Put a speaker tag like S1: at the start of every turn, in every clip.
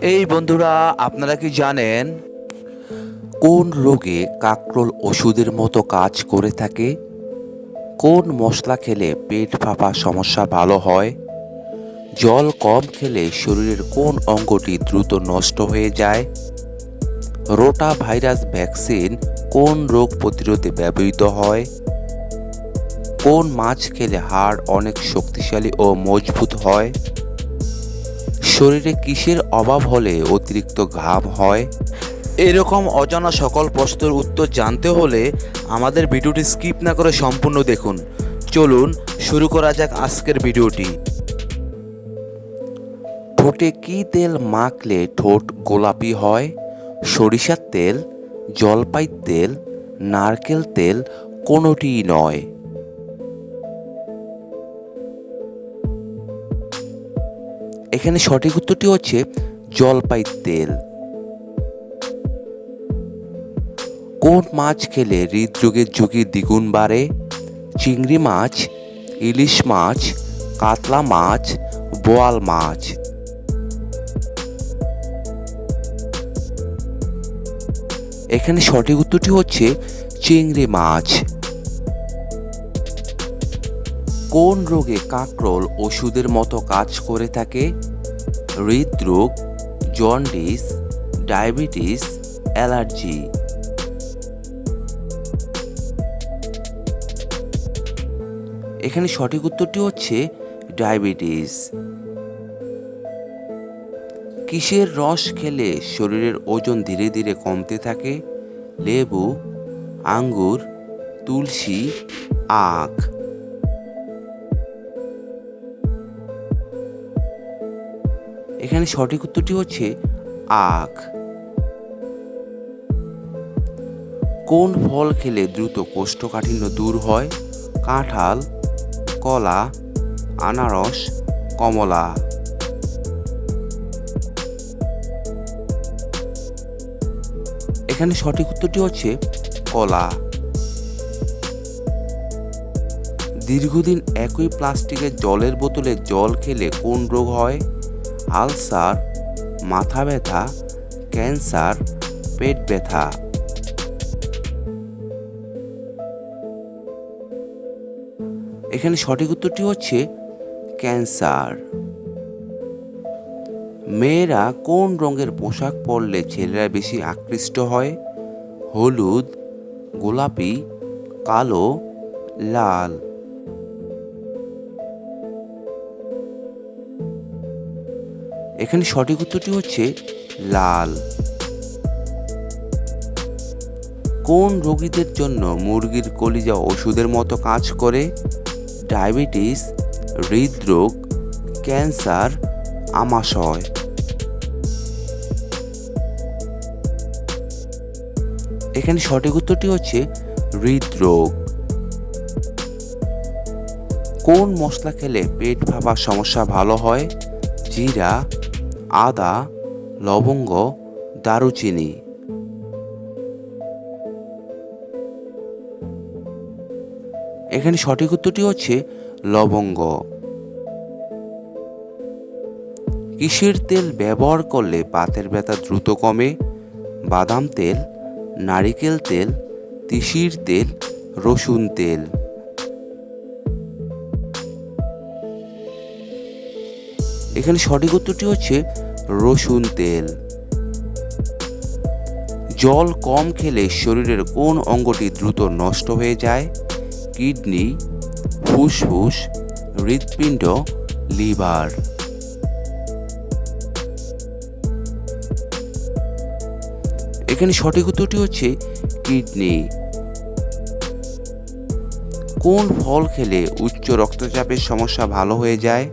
S1: এই বন্ধুরা, আপনারা কি জানেন কোন রোগে কাকরোল ওষুধের মতো কাজ করে থাকে? কোন মশলা খেলে পেট ফাঁপা সমস্যা ভালো হয়? জল কম খেলে শরীরের কোন অঙ্গটি দ্রুত নষ্ট হয়ে যায়? রোটা ভাইরাস ভ্যাকসিন কোন রোগ প্রতিরোধে ব্যবহৃত হয়? কোন মাছ খেলে হাড় অনেক শক্তিশালী ও মজবুত হয়? শরীরে কিসের অভাব হলে অতিরিক্ত ঘাম হয়? এরকম অজানা সকল প্রশ্নের উত্তর জানতে হলে আমাদের ভিডিওটি স্কিপ না করে সম্পূর্ণ দেখুন। চলুন, শুরু করা যাক আজকের ভিডিওটি। ঠোঁটে কি তেল মাখলে ঠোঁট গোলাপি হয়? সরিষার তেল জলপাই তেল, নারকেল তেল কোনোটিই নয়। এখানে সঠিক উত্তরটি হচ্ছে জলপাই তেল। কোন মাছ খেলে হৃদরোগের ঝুঁকি দ্বিগুণ বাড়ে? চিংড়ি মাছ, ইলিশ মাছ, কাতলা মাছ, বোয়াল মাছ। এখানে সঠিক উত্তরটি হচ্ছে চিংড়ি মাছ। কোন রোগে কাকরোল ওষুধের মতো কাজ করে থাকে? হৃদরোগ, জন্ডিস, ডায়াবেটিস, অ্যালার্জি। এখানে সঠিক উত্তরটি হচ্ছে ডায়াবেটিস। কিসের রস খেলে শরীরের ওজন ধীরে ধীরে কমতে থাকে? লেবু, আঙ্গুর, তুলসী, আখ। এখানে সঠিক উত্তরটি হচ্ছে আখ। কোন ফল খেলে দ্রুত কোষ্ঠকাঠিন্য দূর হয়? কাঁঠাল, কলা, আনারস, কমলা। এখানে সঠিক উত্তরটি হচ্ছে কলা। দীর্ঘদিন একই প্লাস্টিকের জলের বোতলে জল খেলে কোন রোগ হয়? আলসার, মাথা ব্যথা, ক্যান্সার, পেট ব্যথা। এখানে সঠিক উত্তরটি হচ্ছে ক্যান্সার। মেয়েরা কোন রঙের পোশাক পরলে ছেলেরা বেশি আকৃষ্ট হয়? হলুদ, গোলাপি, কালো, লাল। এখানে সঠিক উত্তরটি হচ্ছে লাল। কোন রোগীদের জন্য মুরগির কলিজা ওষুধের মতো কাজ করে? ডায়াবেটিস, হৃদরোগ, ক্যান্সার, আমাশয়। এখানে সঠিক উত্তরটি হচ্ছে হৃদরোগ। কোন মশলা খেলে পেট ভাবার সমস্যা ভালো হয়? জিরা আদা, লবঙ্গ, দারুচিনি। এখানে সঠিক উত্তরটি হচ্ছে লবঙ্গ। কিসের তেল ব্যবহার করলে পাতের ব্যথা দ্রুত কমে? বাদাম তেল, নারিকেল তেল, তিসির তেল, রসুন তেল। এখানে সঠিক উত্তরটি হচ্ছে রসুন তেল। জল কম খেলে শরীরের কোন অঙ্গটি দ্রুত নষ্ট হয়ে যায়? কিডনি, ফুসফুস, হৃৎপিণ্ড, লিভার। এখানে সঠিক উত্তরটি হচ্ছে কিডনি। কোন ফল খেলে উচ্চ রক্তচাপের সমস্যা ভালো হয়ে যায়?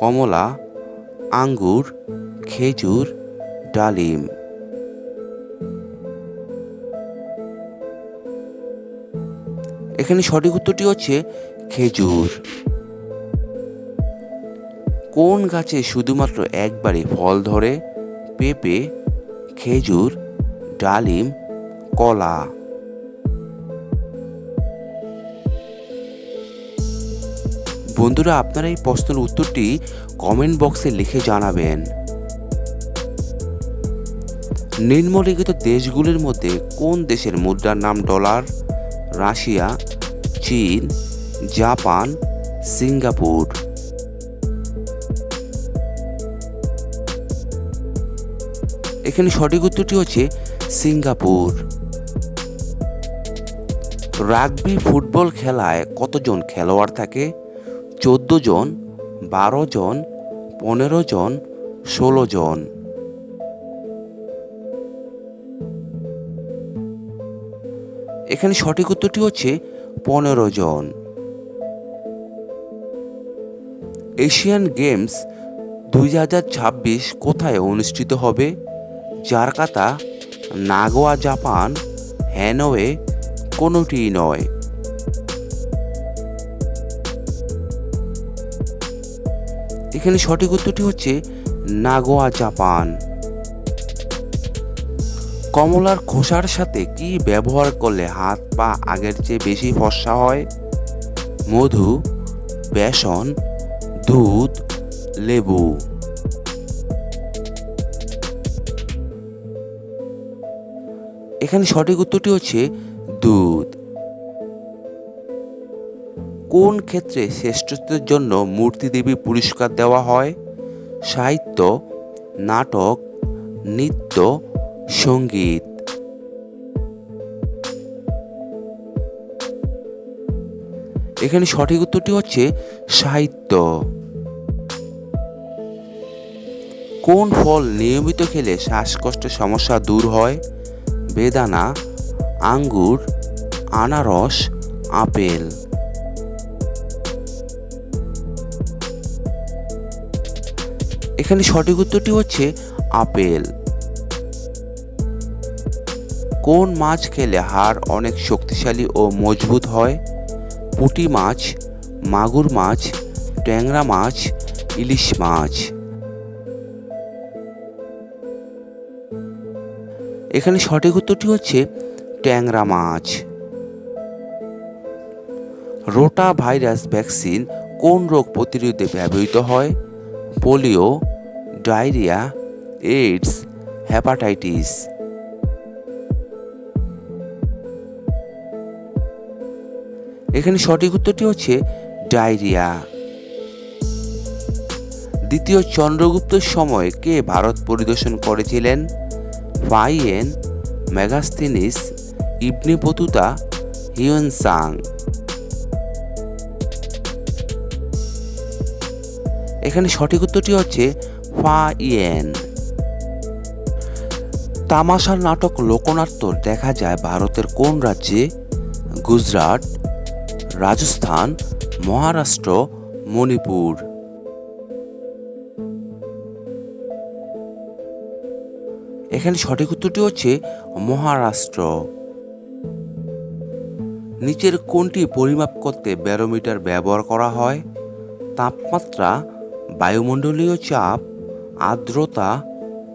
S1: কমলা, আঙ্গুর, খেজুর, ডালিম। এখানে সঠিক উত্তরটি হচ্ছে খেজুর। কোন গাছে শুধুমাত্র একবারে ফল ধরে? পেঁপে, খেজুর, ডালিম, কলা। বন্ধুরা, আপনারা এই প্রশ্নের উত্তরটি কমেন্ট বক্সে লিখে জানাবেন। নিম্নলিখিত দেশগুলির মধ্যে কোন দেশের মুদ্রার নাম ডলার? রাশিয়া, চীন, জাপান, সিঙ্গাপুর। এখানে সঠিক উত্তরটি হচ্ছে সিঙ্গাপুর। রাগবি ফুটবল খেলায় কতজন খেলোয়াড় থাকে? চোদ্দ জন, বারো জন, পনেরো জন, ষোলো জন। এখানে সঠিক উত্তরটি হচ্ছে পনেরো জন। এশিয়ান গেমস দুই হাজার ছাব্বিশ কোথায় অনুষ্ঠিত হবে? জারকাতা, নাগোয়া, জাপান হ্যানোয়ে কোনোটিই নয়। এখানে সঠিক উত্তরটি হচ্ছে নাগোয়া, জাপান। কমলার খোসার সাথে কি ব্যবহার করলে হাত, পা আগের চেয়ে বেশি ফর্সা হয়? মধু, বেসন, দুধ, লেবু। এখানে সঠিক উত্তরটি হচ্ছে দুধ। কোন ক্ষেত্রে শ্রেষ্ঠত্বের জন্য মূর্তি দেবী পুরস্কার দেওয়া হয়? সাহিত্য, নাটক, নৃত্য, সংগীত। এখানে সঠিক উত্তরটি হচ্ছে সাহিত্য। কোন ফল নিয়মিত খেলে শ্বাসকষ্টের সমস্যা দূর হয়? বেদানা, আঙ্গুর, আনারস, আপেল। এখানে সঠিক উত্তরটি হচ্ছে আপেল। কোন মাছ খেলে হাড় অনেক শক্তিশালী ও মজবুত হয়? পুঁটি মাছ, মাগুর মাছ, ট্যাংরা মাছ, ইলিশ মাছ। এখানে সঠিক উত্তরটি হচ্ছে ট্যাংরা মাছ। রোটা ভাইরাস ভ্যাকসিন কোন রোগ প্রতিরোধে ব্যবহৃত হয়? পোলিও ডায়রিয়া এইডস হ্যাপাটাইটিস এখানে সঠিক উত্তরটি হচ্ছে ডায়রিয়া দ্বিতীয় চন্দ্রগুপ্তের সময় কে ভারত পরিদর্শন করেছিলেন Fa Hien Megasthenes Ibn Battuta Hiuen Tsang এখানে সঠিক উত্তরটি হচ্ছে ফা ইয়েন তামাশার নাটক লোকনাট্য দেখা যায় ভারতের কোন রাজ্যে? গুজরাট, রাজস্থান, মহারাষ্ট্র, মণিপুর। এখানে সঠিক উত্তরটি হচ্ছে মহারাষ্ট্র। নিচের কোনটি পরিমাপ করতে ব্যারোমিটার ব্যবহার করা হয়? তাপমাত্রা, বায়ুমণ্ডলীয় চাপ আর্দ্রতা,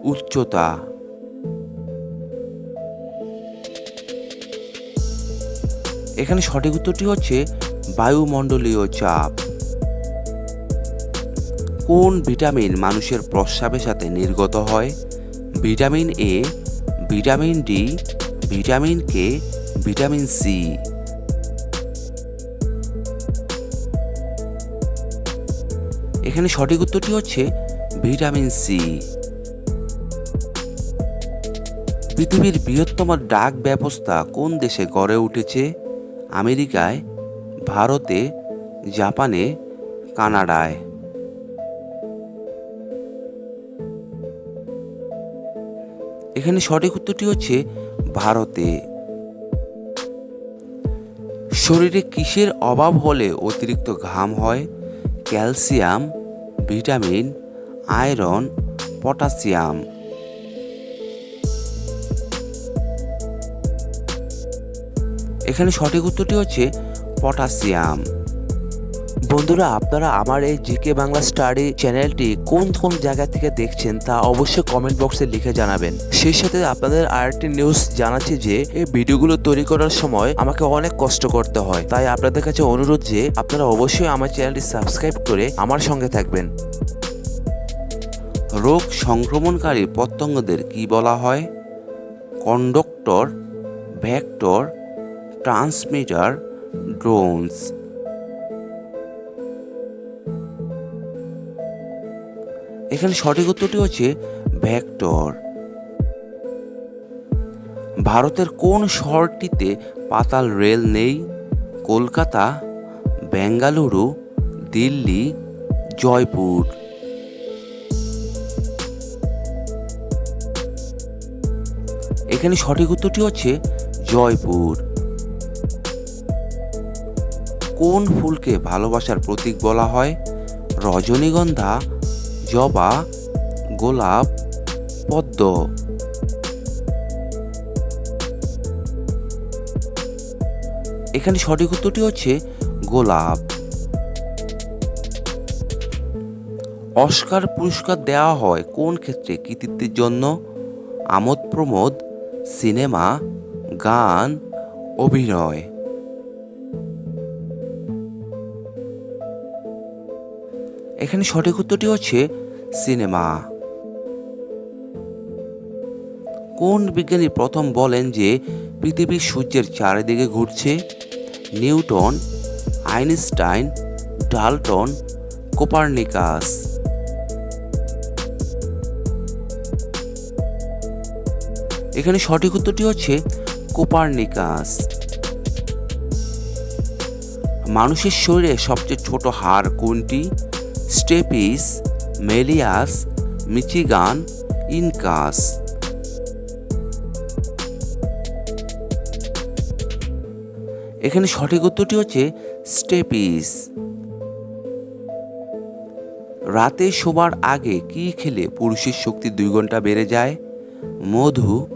S1: উচ্চতা। এখানে সঠিক উত্তরটি হচ্ছে বায়ুমণ্ডলীয় চাপ। কোন ভিটামিন মানুষের প্রস্রাবের সাথে নির্গত হয়? Vitamin A vitamin D vitamin K vitamin C এখানে সঠিক উত্তরটি হচ্ছে ভিটামিন সি। পৃথিবীর বৃহত্তম ডাক ব্যবস্থা কোন দেশে গড়ে উঠেছে? আমেরিকায়, ভারতে, জাপানে, কানাডায়। এখানে সঠিক উত্তরটি হচ্ছে ভারতে। শরীরে কিসের অভাব হলে অতিরিক্ত ঘাম হয়? Calcium, vitamin iron, potassium. এখানে সঠিক উত্তরটি হচ্ছে পটাশিয়াম। বন্ধুরা, আপনারা আমার এই জিকে বাংলা স্টাডি চ্যানেলটি কোন কোন জায়গা থেকে দেখছেন তা অবশ্যই কমেন্ট বক্সে লিখে জানাবেন। সেই সাথে আপনাদের আরেকটি নিউজ জানাচ্ছি যে, এই ভিডিওগুলো তৈরি করার সময় আমাকে অনেক কষ্ট করতে হয়। তাই আপনাদের কাছে অনুরোধ যে, আপনারা অবশ্যই আমার চ্যানেলটি সাবস্ক্রাইব করে আমার সঙ্গে থাকবেন। রোগ সংক্রমণকারী পতঙ্গদের কি বলা হয়? Conductor, vector, transmitter, drones. এখানে সঠিক উত্তরটি হচ্ছে ভেক্টর। ভারতের কোন শহরটিতে পাতাল রেল নেই? কলকাতা, বেঙ্গালুরু, দিল্লি, জয়পুর। এখানে সঠিক উত্তরটি হচ্ছে জয়পুর। কোন ফুলকে ভালোবাসার প্রতীক বলা হয়? রজনীগন্ধা, জবা, গোলাপ, পদ্ম। এখানে সঠিক উত্তরটি হচ্ছে গোলাপ। অস্কার পুরস্কার দেওয়া হয় কোন ক্ষেত্রে কৃতিত্বের জন্য? আমোদ প্রমোদ সিনেমা, গান, অভিনয়। এখানে সঠিক উত্তরটি হচ্ছে সিনেমা। কোন বিজ্ঞানী প্রথম বলেন যে পৃথিবী সূর্যের চারিদিকে ঘুরছে? Newton, Einstein, Dalton, Copernicus. এখানে সঠিক উত্তরটি হচ্ছে কোপার্নিকাস। মানুষের শরীরে সবচেয়ে ছোট হাড় কোনটি? Stapes, malleus, Michigan, incus. এখানে সঠিক উত্তরটি হচ্ছে স্টেপিস। রাতে শোবার আগে কি খেলে পুরুষের শক্তি দুই ঘণ্টা বেড়ে যায়? মধু